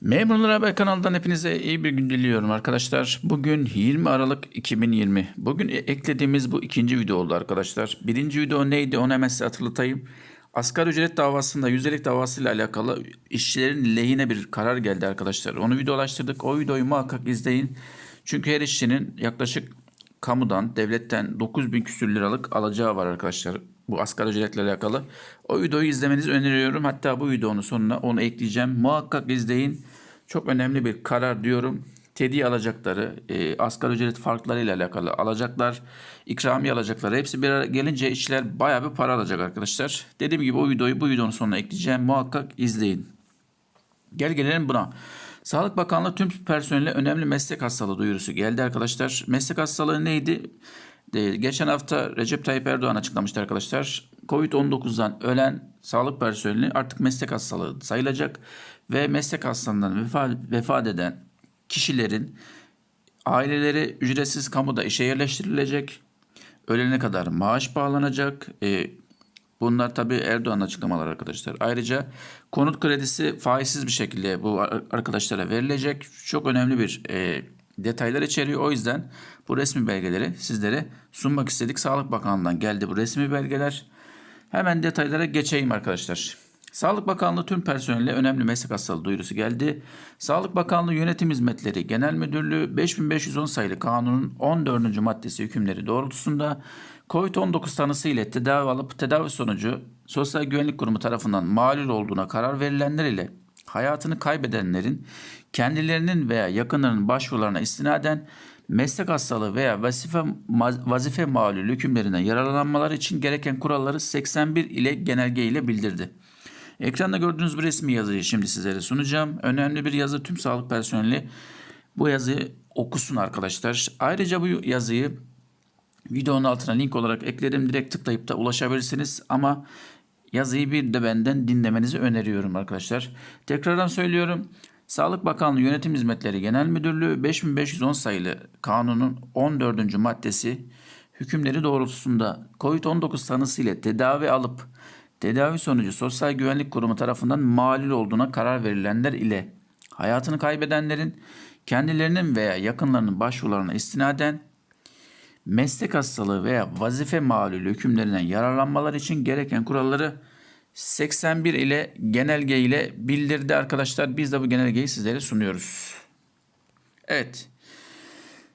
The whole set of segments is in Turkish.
Memurlar Haber kanalından hepinize iyi bir gün diliyorum arkadaşlar. Bugün 20 Aralık 2020. Bugün e- eklediğimiz bu ikinci video oldu arkadaşlar. Birinci video neydi onu hemen size hatırlatayım. Asgari ücret davasında yüzdelik davasıyla alakalı işçilerin lehine bir karar geldi arkadaşlar. Onu videolaştırdık. O videoyu muhakkak izleyin. Çünkü her işçinin yaklaşık kamudan, devletten 9000 küsür liralık alacağı var arkadaşlar. Bu asgari ücretle alakalı. O videoyu izlemenizi öneriyorum. Hatta bu videonun sonuna onu ekleyeceğim. Muhakkak izleyin. Çok önemli bir karar diyorum. Tedi alacakları, e, asgari ücret farkları ile alakalı alacaklar, ikramiye alacakları hepsi bir araya gelince işçiler bayağı bir para alacak arkadaşlar. Dediğim gibi o videoyu bu videonun sonuna ekleyeceğim. Muhakkak izleyin. Gel gelelim buna. Sağlık Bakanlığı tüm personele önemli meslek hastalığı duyurusu geldi arkadaşlar. Meslek hastalığı neydi? De, geçen hafta Recep Tayyip Erdoğan açıklamıştı arkadaşlar. Covid-19'dan ölen sağlık personeli artık meslek hastalığı sayılacak ve meslek hastalığından vefat, vefat eden kişilerin aileleri ücretsiz kamuda işe yerleştirilecek. Ölene kadar maaş bağlanacak. E, Bunlar tabii Erdoğan açıklamaları arkadaşlar. Ayrıca konut kredisi faizsiz bir şekilde bu ar- arkadaşlara verilecek. Çok önemli bir e, detaylar içeriyor. O yüzden bu resmi belgeleri sizlere sunmak istedik. Sağlık Bakanlığı'ndan geldi bu resmi belgeler. Hemen detaylara geçeyim arkadaşlar. Sağlık Bakanlığı tüm personelle önemli meslek hastalığı duyurusu geldi. Sağlık Bakanlığı Yönetim Hizmetleri Genel Müdürlüğü 5510 sayılı kanunun 14. maddesi hükümleri doğrultusunda COVID-19 tanısı ile tedavi alıp tedavi sonucu Sosyal Güvenlik Kurumu tarafından malul olduğuna karar verilenler ile hayatını kaybedenlerin kendilerinin veya yakınlarının başvurularına istinaden meslek hastalığı veya vazife, vazife malul hükümlerinden yararlanmaları için gereken kuralları 81 ile genelge ile bildirdi. Ekranda gördüğünüz bu resmi yazıyı şimdi sizlere sunacağım. Önemli bir yazı tüm sağlık personeli bu yazıyı okusun arkadaşlar. Ayrıca bu yazıyı videonun altına link olarak ekledim. Direkt tıklayıp da ulaşabilirsiniz ama yazıyı bir de benden dinlemenizi öneriyorum arkadaşlar. Tekrardan söylüyorum. Sağlık Bakanlığı Yönetim Hizmetleri Genel Müdürlüğü 5510 sayılı kanunun 14. maddesi hükümleri doğrultusunda COVID-19 tanısı ile tedavi alıp tedavi sonucu Sosyal Güvenlik Kurumu tarafından malul olduğuna karar verilenler ile hayatını kaybedenlerin kendilerinin veya yakınlarının başvurularına istinaden meslek hastalığı veya vazife malulü hükümlerinden yararlanmalar için gereken kuralları 81 ile genelge ile bildirdi arkadaşlar. Biz de bu genelgeyi sizlere sunuyoruz. Evet.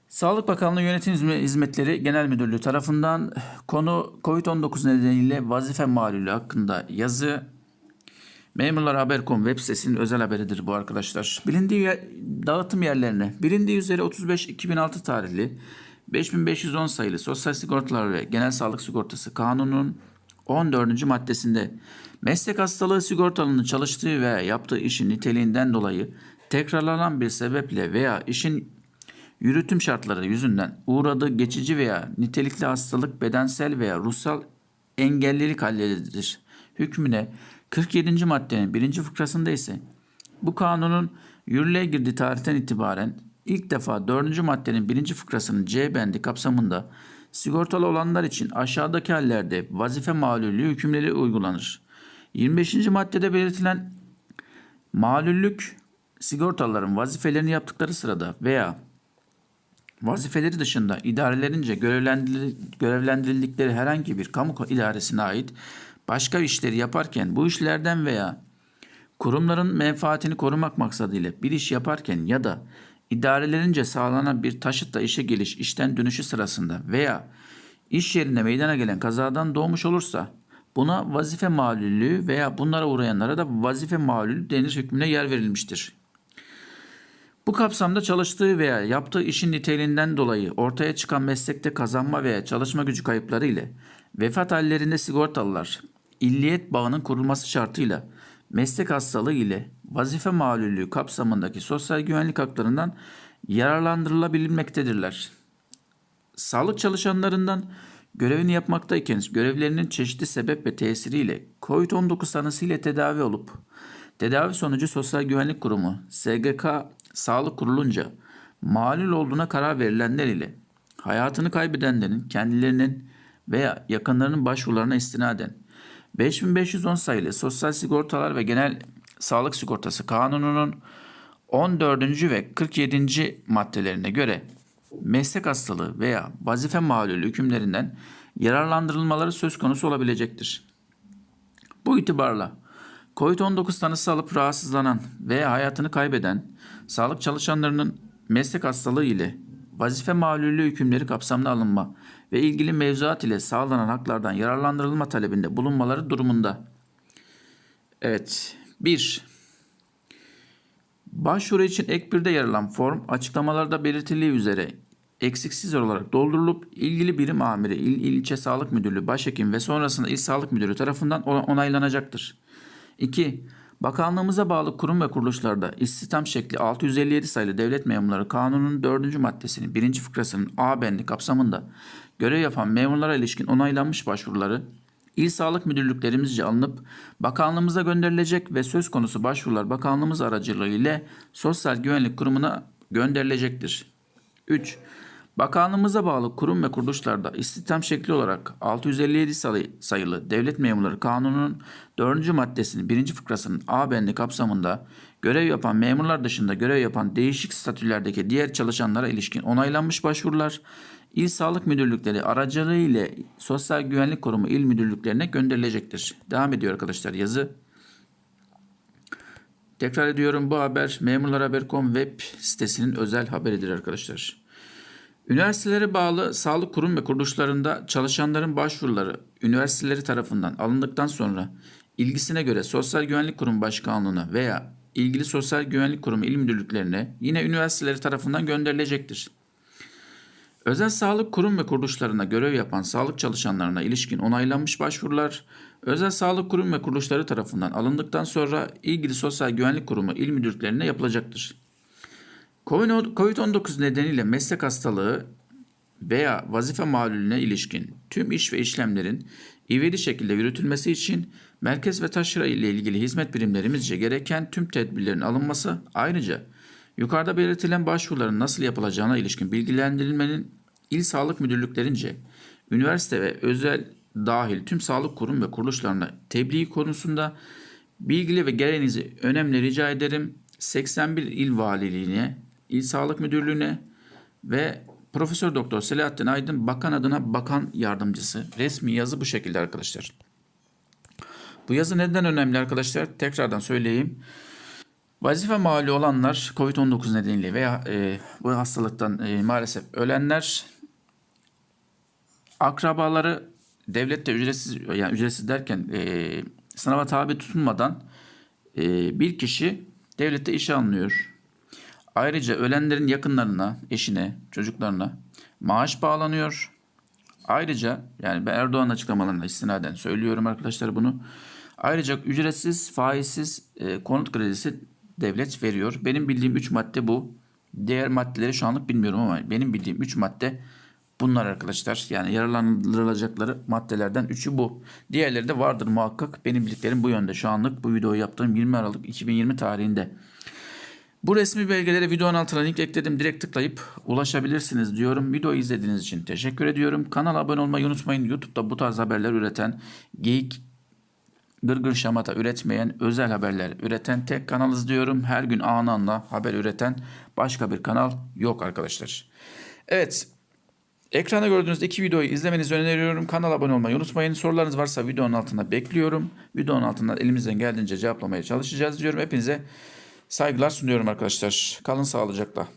Sağlık Bakanlığı Yönetim Hizme- Hizmetleri Genel Müdürlüğü tarafından konu COVID-19 nedeniyle vazife malulü hakkında yazı Memurlar Haber.com web sitesinin özel haberidir bu arkadaşlar. Bilindiği yer- dağıtım yerlerine bilindiği üzere 35-2006 tarihli 5510 sayılı Sosyal Sigortalar ve Genel Sağlık Sigortası Kanunu'nun 14. maddesinde meslek hastalığı sigortalının çalıştığı veya yaptığı işin niteliğinden dolayı tekrarlanan bir sebeple veya işin yürütüm şartları yüzünden uğradığı geçici veya nitelikli hastalık bedensel veya ruhsal engellilik halledilir. Hükmüne 47. maddenin birinci fıkrasında ise bu kanunun yürürlüğe girdiği tarihten itibaren ilk defa 4. maddenin birinci fıkrasının C bendi kapsamında sigortalı olanlar için aşağıdaki hallerde vazife malulü hükümleri uygulanır. 25. maddede belirtilen malüllük sigortalıların vazifelerini yaptıkları sırada veya vazifeleri dışında idarelerince görevlendiril- görevlendirildikleri herhangi bir kamu idaresine ait başka işleri yaparken bu işlerden veya kurumların menfaatini korumak maksadıyla bir iş yaparken ya da idarelerince sağlanan bir taşıtla işe geliş, işten dönüşü sırasında veya iş yerinde meydana gelen kazadan doğmuş olursa buna vazife malulü veya bunlara uğrayanlara da vazife malulü denir hükmüne yer verilmiştir. Bu kapsamda çalıştığı veya yaptığı işin niteliğinden dolayı ortaya çıkan meslekte kazanma veya çalışma gücü kayıpları ile vefat hallerinde sigortalılar illiyet bağının kurulması şartıyla meslek hastalığı ile vazife malulü kapsamındaki sosyal güvenlik haklarından yararlandırılabilmektedirler. Sağlık çalışanlarından görevini yapmaktayken görevlerinin çeşitli sebep ve tesiriyle COVID-19 tanısıyla tedavi olup tedavi sonucu Sosyal Güvenlik Kurumu SGK sağlık kurulunca malul olduğuna karar verilenler ile hayatını kaybedenlerin kendilerinin veya yakınlarının başvurularına istinaden 5510 sayılı Sosyal Sigortalar ve Genel Sağlık Sigortası Kanunu'nun 14. ve 47. maddelerine göre meslek hastalığı veya vazife malulü hükümlerinden yararlandırılmaları söz konusu olabilecektir. Bu itibarla COVID-19 tanısı alıp rahatsızlanan veya hayatını kaybeden sağlık çalışanlarının meslek hastalığı ile vazife malulü hükümleri kapsamına alınma ve ilgili mevzuat ile sağlanan haklardan yararlandırılma talebinde bulunmaları durumunda. Evet. 1. Başvuru için ek 1'de yer alan form açıklamalarda belirtildiği üzere eksiksiz olarak doldurulup ilgili birim amiri, il, ilçe sağlık müdürlüğü, başhekim ve sonrasında il sağlık müdürü tarafından ona- onaylanacaktır. 2. Bakanlığımıza bağlı kurum ve kuruluşlarda istihdam şekli 657 sayılı devlet memurları kanunun 4. maddesinin 1. fıkrasının A bendi kapsamında görev yapan memurlara ilişkin onaylanmış başvuruları İl Sağlık Müdürlüklerimizce alınıp bakanlığımıza gönderilecek ve söz konusu başvurular bakanlığımız aracılığı ile Sosyal Güvenlik Kurumu'na gönderilecektir. 3. Bakanlığımıza bağlı kurum ve kuruluşlarda istihdam şekli olarak 657 sayı- sayılı Devlet Memurları Kanunu'nun 4. maddesinin 1. fıkrasının A bendi kapsamında görev yapan memurlar dışında görev yapan değişik statülerdeki diğer çalışanlara ilişkin onaylanmış başvurular İl Sağlık Müdürlükleri aracılığı ile Sosyal Güvenlik Kurumu il müdürlüklerine gönderilecektir. Devam ediyor arkadaşlar yazı. Tekrar ediyorum bu haber memurlarhaber.com web sitesinin özel haberidir arkadaşlar. Üniversitelere bağlı sağlık kurum ve kuruluşlarında çalışanların başvuruları üniversiteleri tarafından alındıktan sonra ilgisine göre Sosyal Güvenlik Kurumu Başkanlığı'na veya ilgili Sosyal Güvenlik Kurumu il müdürlüklerine yine üniversiteleri tarafından gönderilecektir. Özel sağlık kurum ve kuruluşlarına görev yapan sağlık çalışanlarına ilişkin onaylanmış başvurular, özel sağlık kurum ve kuruluşları tarafından alındıktan sonra ilgili Sosyal Güvenlik Kurumu il müdürlüklerine yapılacaktır. Covid-19 nedeniyle meslek hastalığı veya vazife malulüne ilişkin tüm iş ve işlemlerin ivedi şekilde yürütülmesi için merkez ve taşra ile ilgili hizmet birimlerimizce gereken tüm tedbirlerin alınması ayrıca yukarıda belirtilen başvuruların nasıl yapılacağına ilişkin bilgilendirilmenin il sağlık müdürlüklerince üniversite ve özel dahil tüm sağlık kurum ve kuruluşlarına tebliğ konusunda bilgili ve gereğinizi önemli rica ederim. 81 il valiliğine, il sağlık müdürlüğüne ve Profesör Doktor Selahattin Aydın bakan adına bakan yardımcısı. Resmi yazı bu şekilde arkadaşlar. Bu yazı neden önemli arkadaşlar? Tekrardan söyleyeyim. Vazife mali olanlar COVID-19 nedeniyle veya e, bu hastalıktan e, maalesef ölenler akrabaları devlette ücretsiz yani ücretsiz derken e, sınava tabi tutulmadan e, bir kişi devlette işe alınıyor. Ayrıca ölenlerin yakınlarına, eşine, çocuklarına maaş bağlanıyor. Ayrıca yani ben Erdoğan açıklamalarına istinaden söylüyorum arkadaşlar bunu. Ayrıca ücretsiz, faizsiz e, konut kredisi devlet veriyor. Benim bildiğim 3 madde bu. Diğer maddeleri şu anlık bilmiyorum ama benim bildiğim 3 madde bunlar arkadaşlar. Yani yararlandırılacakları maddelerden 3'ü bu. Diğerleri de vardır muhakkak. Benim bildiklerim bu yönde. Şu anlık bu videoyu yaptığım 20 Aralık 2020 tarihinde. Bu resmi belgelere videonun altına link ekledim. Direkt tıklayıp ulaşabilirsiniz diyorum. Videoyu izlediğiniz için teşekkür ediyorum. Kanala abone olmayı unutmayın. YouTube'da bu tarz haberler üreten, geyik, gırgır şamata üretmeyen, özel haberler üreten tek kanalız diyorum. Her gün anında haber üreten başka bir kanal yok arkadaşlar. Evet. Ekranda gördüğünüz iki videoyu izlemenizi öneriyorum. Kanala abone olmayı unutmayın. Sorularınız varsa videonun altında bekliyorum. Videonun altından elimizden geldiğince cevaplamaya çalışacağız diyorum. Hepinize saygılar sunuyorum arkadaşlar. Kalın sağlıcakla.